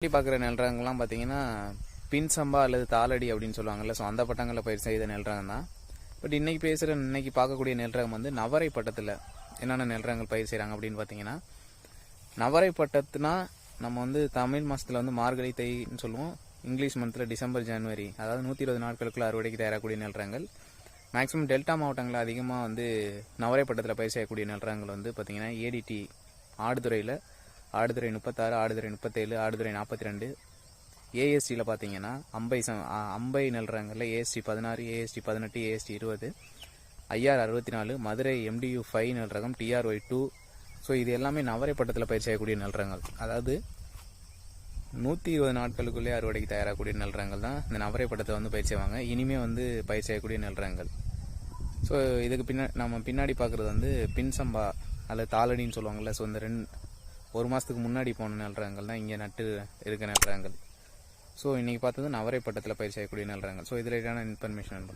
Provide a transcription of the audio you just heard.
சுற்றி பார்க்குற நெல்றாங்கலாம் பார்த்தீங்கன்னா பின் சம்பா அல்லது தாளடி அப்படின்னு சொல்லுவாங்கல்ல. ஸோ அந்த பட்டங்களில் பயிர் செய்த நெல்றாங்க தான் பட் இன்றைக்கி பேசுகிற இன்றைக்கி பார்க்கக்கூடிய நெல்றகம் வந்து நவரை பட்டத்தில் என்னென்ன நெல்றகங்கள் பயிர் செய்கிறாங்க அப்படின்னு பார்த்தீங்கன்னா நவரை பட்டத்துனா நம்ம வந்து தமிழ் மாதத்தில் வந்து மார்கழி தைன்னு சொல்லுவோம். இங்கிலீஷ் மந்தில் டிசம்பர் ஜனவரி. அதாவது நூற்றி இருபது நாட்களுக்குள்ள அறுவடைக்கு தயாராகக்கூடிய நெல்றங்கள் மேக்ஸிமம் டெல்டா மாவட்டங்களில் அதிகமாக வந்து நவரை பட்டத்தில் பயிர் செய்யக்கூடிய நெல்றங்கள் வந்து பார்த்திங்கன்னா ஏடிடி ஆடுதுறையில் ஆடுதுறை முப்பத்தாறு ஆடுதுறை முப்பத்தேழு ஆடுதுறை நாற்பத்தி ரெண்டு ஏஎஸ்டியில் பார்த்தீங்கன்னா அம்பை ச அம்பை நல்றாங்கல்ல ஏஎஸ்டி பதினாறு ஏஎஸ்டி பதினெட்டு ஏஎஸ்டி இருபது. ஐஆர் அறுபத்தி நாலு மதுரை எம்டியூ ஃபைவ் நெல்ரகம் டிஆர்ஒய் டூ ஸோ இது எல்லாமே நவரை பட்டத்தில் பயிர் செய்யக்கூடிய நெல்றங்கள் அதாவது நூற்றி இருபது நாட்களுக்குள்ளே அறுவடைக்கு தயாராகக்கூடிய நெல்றங்கள் தான் இந்த நவரை பட்டத்தை வந்து பயிர் செய்வாங்க. இனிமே வந்து பயிர் செய்யக்கூடிய நெல்றங்கள் ஸோ இதுக்கு பின்னா நம்ம பின்னாடி பார்க்குறது வந்து பின்சம்பா அல்லது தாளடின்னு சொல்லுவாங்கள்ல ஸோ இந்த ரெண்டு ஒரு மாதத்துக்கு முன்னாடி போன நெல்றங்கள் தான் இங்கே நட்டு இருக்க நெல்றங்கள் ஸோ இன்றைக்கி பார்த்தது நவரை பட்டத்தில் பயிர் செய்யக்கூடிய நெல்றங்கள் ஸோ இதில் இன்ஃபர்மேஷன்